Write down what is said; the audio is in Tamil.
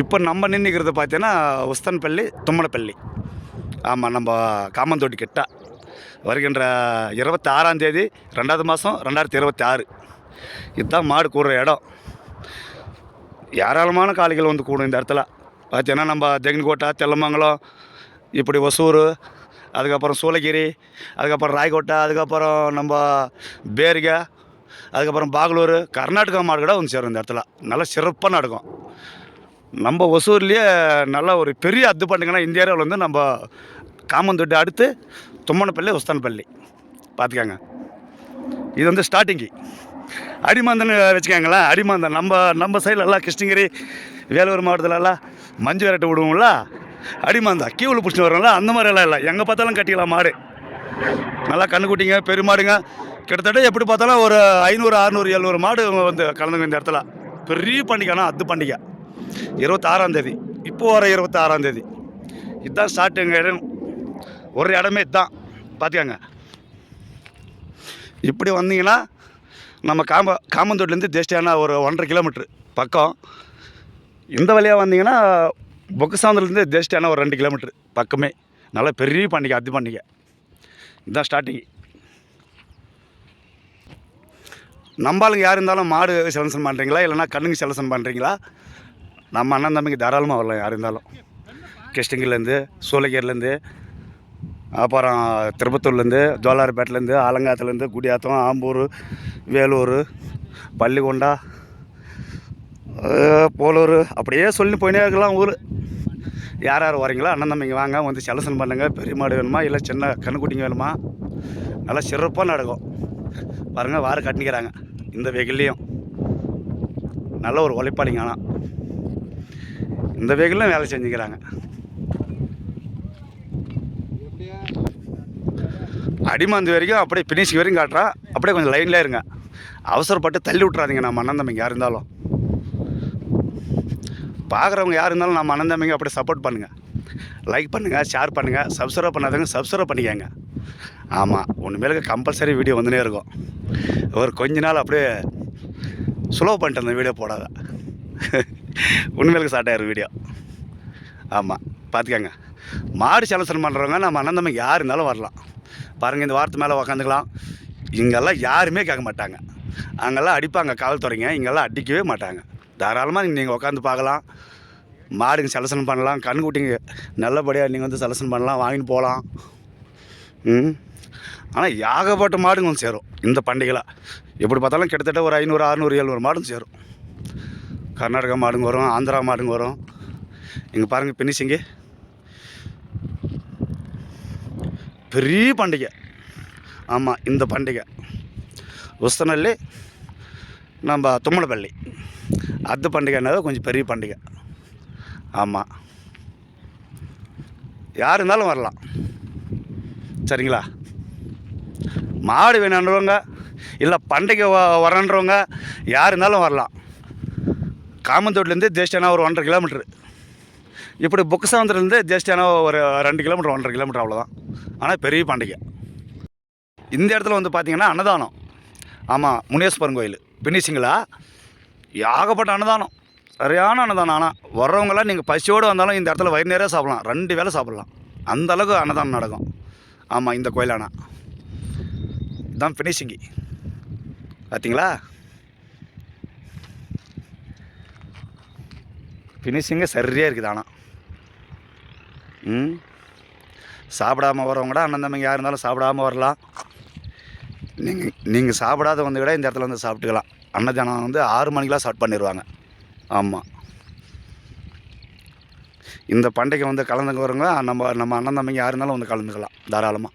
இப்போ நம்ம நின்றுக்கிறது பார்த்தீங்கன்னா உஸ்தன்பள்ளி தும்மனப்பள்ளி ஆமாம் நம்ம காமந்தோட்டி கிட்ட. வருகின்ற இருபத்தி ஆறாம் தேதி ரெண்டாவது மாதம் ரெண்டாயிரத்தி இருபத்தி ஆறு இதுதான் மாடு கூடுற இடம். ஏராளமான காளைகள் வந்து கூடும் இந்த இடத்துல. பார்த்தீங்கன்னா நம்ம தெங்கன்கோட்டை தெல்லமங்கலம் இப்படி ஒசூர் அதுக்கப்புறம் சூளகிரி அதுக்கப்புறம் ராய்கோட்டை அதுக்கப்புறம் நம்ம பேரிகை அதுக்கப்புறம் பாகலூர் கர்நாடகா மாடு கூட வந்து சேரும் இந்த இடத்துல. நல்லா சிறப்பாக நடக்கும் நம்ம ஒசூர்லேயே நல்ல ஒரு பெரிய அத்து பண்ணுங்கன்னா இந்தியாவில் வந்து நம்ம காமந்தொட்டி அடுத்து தும்மனப்பள்ளி உஸ்தான்பள்ளி. பார்த்துக்கோங்க. இது வந்து ஸ்டார்டிங்கு அடிமந்தன்னு வச்சுக்கோங்களேன். அடிமந்தன். நம்ம நம்ம சைடில் எல்லாம் கிருஷ்ணகிரி வேலூர் மாவட்டத்துலலாம் மஞ்சு விரட்டு விடுவோம்ல. அடிமந்தா. கீவில் பிடிச்சிட்டு வரோம்ல அந்த மாதிரிலாம் இல்லை. எங்கே பார்த்தாலும் கட்டிக்கலாம் மாடு. நல்லா கண்ணுக்குட்டிங்க பெருமாடுங்க கிட்டத்தட்ட எப்படி பார்த்தாலும் ஒரு ஐநூறு அறநூறு எழுநூறு மாடு வந்து கலந்துங்க இந்த இடத்துல. பெரிய பண்டிகைனா அது பண்டிகை இருபத்தாறாம் தேதி. இப்போ வர இருபத்தாறாம் தேதி. இதுதான் ஸ்டார்டிங் இடம் ஒரு இடமே இதுதான். பார்த்துக்கங்க இப்படி வந்தீங்கன்னா நம்ம காம காமந்தோட்டிலேருந்து தேஷ்டியானா ஒரு ஒன்றரை கிலோமீட்ரு பக்கம். இந்த வழியாக வந்தீங்கன்னா பொக்கசாந்திலேருந்து தேஷ்டியானா ஒரு ரெண்டு கிலோமீட்ரு பக்கமே. நல்ல பெரிய பண்டிகை அது பண்டிகை. இதுதான் ஸ்டார்டிங் நம்பாளுங்க யார் இருந்தாலும் மாடு செலக்ஷன் பண்ணுறீங்களா இல்லைனா கண்ணுங்க செலக்ஷன் பண்ணுறீங்களா நம்ம அண்ணன் தம்பிக்கு தாராளமாக வரலாம் யார் இருந்தாலும். கிருஷ்ணகிரிலேருந்து சூளகிரிலேருந்து அப்புறம் திருப்பத்தூர்லேருந்து ஜோலார்பேட்டிலேருந்து ஆலங்காத்துலேருந்து குடியாத்தம் ஆம்பூர் வேலூர் பள்ளிகொண்டா போலூர் அப்படியே சொல்லி போயினே இருக்கலாம் ஊர். யார் யார் வரீங்களோ அண்ணன் தம்பிங்க வாங்க வந்து செலக்ஷன் பண்ணுங்கள் பெரிய மாடு வேணுமா? இல்லை சின்ன கண்ணுக்குட்டிங்க வேணுமா? நல்லா சிறப்பாக நடக்கும். பாருங்கள் வார கட்டிக்கிறாங்க இந்த வெயில்லையும் நல்ல ஒரு உழைப்பாளிங்க ஆனால் இந்த வெயிலும் வேலை செஞ்சுக்கிறாங்க. அடிமாந்து வரைக்கும் அப்படியே பினிஷிங் வரைக்கும் காட்டுறா. அப்படியே கொஞ்சம் லைனில் இருங்க. அவசரப்பட்டு தள்ளி விட்றாதீங்க நம்ம அண்ணன் தம்பிங்க யார் இருந்தாலும். பார்க்குறவங்க யார் இருந்தாலும் நம்ம அண்ணன் தம்பிங்க அப்படியே சப்போர்ட் பண்ணுங்கள் லைக் பண்ணுங்கள் ஷேர் பண்ணுங்கள் சப்ஸ்கிரைப் பண்ணாதவங்க சப்ஸ்கிரைப் பண்ணிக்கங்க. ஆமாம் ஒன்றுமேலுக்கு கம்பல்சரி வீடியோ வந்துனே இருக்கும். ஒரு கொஞ்ச நாள் அப்படியே ஸ்லோ பண்ணிட்டு இருந்தேன் வீடியோ போடாத. உண்மையிலுக்கு ஸ்டார்ட் வீடியோ ஆமாம் பார்த்துக்கங்க மாடு செலக்ஷன் பண்ணுறவங்க நம்ம அண்ணன் யார் இருந்தாலும் வரலாம். பாருங்கள் இந்த வாரத்து மேலே உக்காந்துக்கலாம். இங்கெல்லாம் யாருமே கேட்க மாட்டாங்க. அங்கெல்லாம் அடிப்பாங்க காவல்துறைங்க. இங்கெல்லாம் அடிக்கவே மாட்டாங்க. தாராளமாக நீங்கள் உட்காந்து பார்க்கலாம் மாடுங்க செலக்ஷன் பண்ணலாம். கண்ணுக்குட்டிங்க நல்லபடியாக நீங்கள் வந்து செலக்ஷன் பண்ணலாம். வாங்கிட்டு போகலாம் ம்? ஆனால் ஏகப்பட்ட மாடுங்க வந்து சேரும். இந்த பண்டிகையில். எப்படி பார்த்தாலும் கிட்டத்தட்ட ஒரு ஐநூறு அறநூறு எழுநூறு மாடும் சேரும். கர்நாடகா மாடுங்க வரும் ஆந்திரா மாடுங்க வரும். இங்கே பாருங்கள் பினிஷிங்கு பெரிய பண்டிகை. ஆமாம் இந்த பண்டிகை. உஸ்தநல்லி நம்ம தும்மலப்பள்ளி. அது பண்டிகைனால கொஞ்சம் பெரிய பண்டிகை. ஆமாம் யார் இருந்தாலும் வரலாம். சரிங்களா? மாடு வேணுன்றவங்க இல்லை பண்டிகை வரன்றவங்க யார் இருந்தாலும் வரலாம். காமந்தோட்டிலேருந்து தேஷ்டானா ஒரு ஒன்றரை கிலோமீட்ரு இப்படி புக்கசாந்திலேருந்து தேஷ்டானா ஒரு ரெண்டு கிலோமீட்டர் ஒன்றரை கிலோமீட்டர் அவ்வளோதான். ஆனால் பெரிய பண்டிகை. இந்த இடத்துல வந்து பார்த்தீங்கன்னா அன்னதானம். ஆமாம் முனேஸ்வரன் கோயில். பினிஷிங்களா ஏகப்பட்ட அன்னதானம். சரியான அன்னதானம். ஆனால் வர்றவங்களாம் நீங்கள் பசியோடு வந்தாலும் இந்த இடத்துல வயிறு நிறைய சாப்பிடலாம். ரெண்டு வேளை சாப்பிடலாம். அந்தளவுக்கு அன்னதானம் நடக்கும். ஆமாம் இந்த கோயிலானா இதுதான் ஃபினிஷிங்கி பார்த்தீங்களா ஃபினிஷிங்கு சரியாக இருக்குது ஆனால் ம்? சாப்பிடாம கூட அண்ணன் தம்பிங்க யார் இருந்தாலும் சாப்பிடாம வரலாம். நீங்கள் நீங்கள் சாப்பிடாத வந்து கூட இந்த இடத்துல வந்து சாப்பிட்டுக்கலாம். அன்னதானம் வந்து ஆறு மணிக்கெலாம் ஸ்டார்ட் பண்ணிடுவாங்க ஆமாம் இந்த பண்டிகை வந்து கலந்துக்கிறவங்க நம்ம நம்ம அண்ணன் தம்பிங்க யார் இருந்தாலும் வந்து கலந்துக்கலாம். தாராளமாக